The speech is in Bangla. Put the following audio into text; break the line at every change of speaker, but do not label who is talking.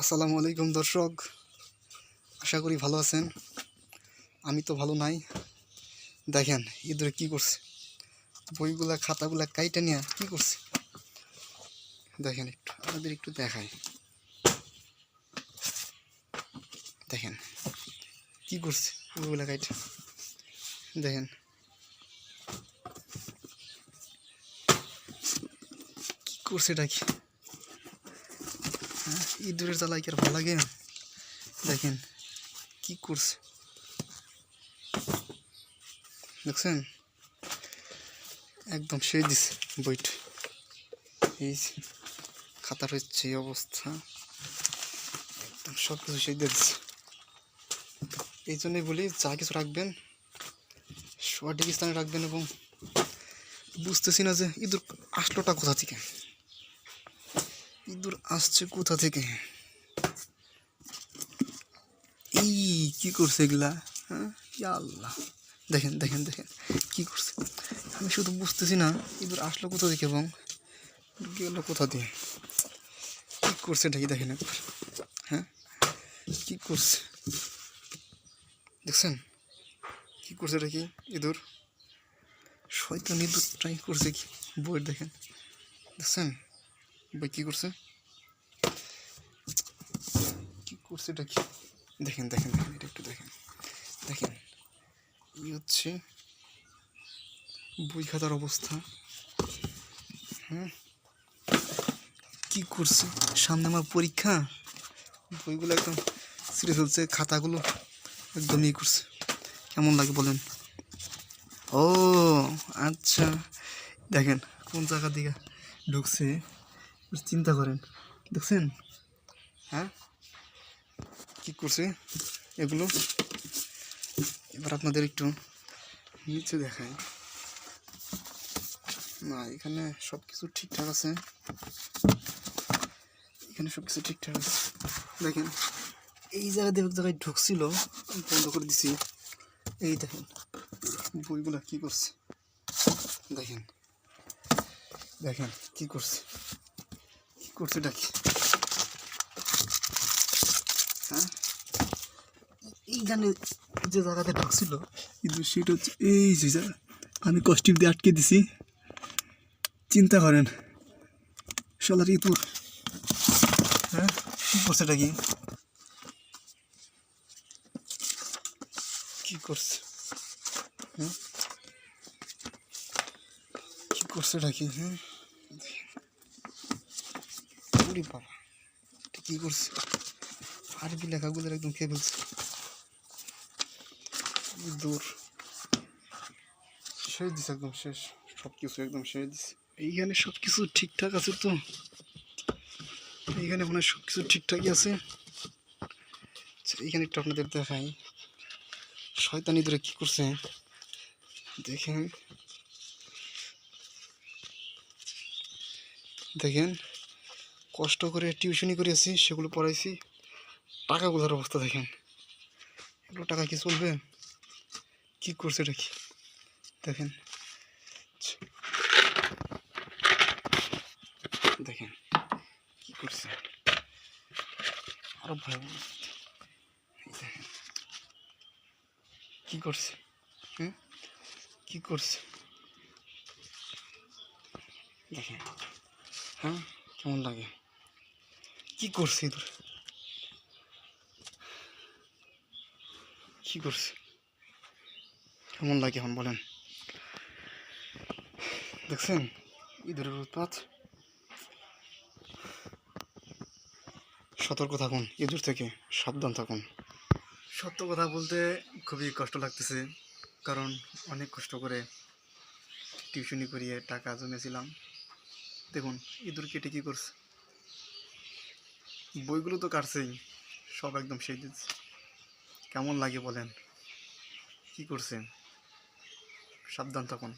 আসসালামু আলাইকুম দর্শক। আশা করি ভালো আছেন। আমি তো ভালো নাই। দেখেন, ইঁদুরে কি করছে? বইগুলা, খাতাগুলা কাইটা নিয়ে কি করছে? দেখেন একটু, আপনাদের একটু দেখাই। দেখেন, কি করছে বইগুলা, কাইটা? দেখেন। কি করছে এটা কি? ইঁদুরের জ্বালায় কি আর ভালো লাগে? দেখেন, কি করছে? দেখছেন? একদম সেই দিছে, বইটা। এই খাতার হচ্ছে এই অবস্থা। একদম সব কিছু সেই দিচ্ছে এই জন্যই বলি, যা কিছু রাখবেন, সঠিক স্থানে রাখবেন এবং বুঝতেছি না যে ইঁদুর আসলোটা কোথা থেকে? ইঁদুর আসছে কোথা থেকে? এই কি করছে এগুলা? হ্যাঁ? আল্লাহ। দেখেন দেখেন দেখেন। কি করছে? আমি শুধু বুঝতেছি না ইঁদুর আসলো কোথা থেকে এবং গেল কোথা দিয়ে? কি করছে এটা কি দেখেন একবার? হ্যাঁ? কি করছে? দেখছেন? কি করছে এটা কি? ইঁদুর শয়তান ইঁদুর ট্রাই করছে কি? বই দেখেন। দেখছেন? বই কী করছে? কি করছে কি? দেখেন দেখেন দেখেন, এটা একটু দেখেন। দেখেন, এই হচ্ছে বই খাতার অবস্থা। হ্যাঁ কি করছে? সামনে আমার পরীক্ষা। বইগুলো একদম ছিঁড়ে ফেলছে, খাতাগুলো একদম ইয়ে করছে। কেমন লাগে বলেন? ও আচ্ছা। দেখেন, কোন জায়গা দিকে ঢুকছে চিন্তা করেন। দেখছেন? হ্যাঁ? কি করছে? এগুলো এবার আপনাদের একটু নিচে দেখাই। না, এখানে সব কিছু ঠিকঠাক আছে। এখানে সব কিছু ঠিকঠাক আছে। দেখেন, এই জায়গা দিয়ে জায়গায় ঢুকছিল বন্ধ করে দিছি। এই দেখেন, বইগুলো কি করছে? দেখেন দেখেন, কি করছে? কি করছে এটা কি? হ্যাঁ এইখানে যে জায়গাতে ঢুকছিল, কিন্তু সেটা হচ্ছে এই যে আমি কষ্টিপ দিয়ে আটকে দিছি। চিন্তা করেন সলার ইঁতুর হ্যাঁ কি করছে এটা কি? কি করছে? হ্যাঁ? কি করছে এটা কি? হ্যাঁ? কি করছে? আরবি লেখাগুলো একদম খেয়ে ফেলছে। দূর। শেষ দিছে একদম শেষ। সব কিছু একদম শেষ দিছে। এইখানে সব কিছু ঠিকঠাক আছে তো? এইখানে মনে হয় সব কিছু ঠিকঠাকই আছে। আচ্ছা, এইখানে একটু আপনাদের দেখাই। শয়তানি ধরে কি করছে? দেখেন। দেখেন। কষ্ট করে টিউশনি করেছি সেগুলো পড়াইছি। টাকাগুলোর অবস্থা দেখেন। এগুলো টাকা কি চলবে? কি করছে এটা কি? দেখেন। দেখেন কি করছে। আরও এই দেখেন। কি করছে? হ্যাঁ? কি করছে? দেখেন। হ্যাঁ? কেমন লাগে? কি করছে ইঁদুর কি করছে? কেমন লাগে এখন বলেন? দেখছেন? ইঁদুরের উৎপাত। সতর্ক থাকুন, ইঁদুর থেকে সাবধান থাকুন। সত্য কথা বলতে খুবই কষ্ট লাগতেছে, কারণ অনেক কষ্ট করে টিউশনি করিয়ে টাকা জমেছিলাম। দেখুন, ইঁদুর কেটে কী করছে? বইগুলো তো কাটছেই, সব একদম সেই দিচ্ছে। কেমন লাগে বলেন? কি করছেন? সাবধান থাকুন।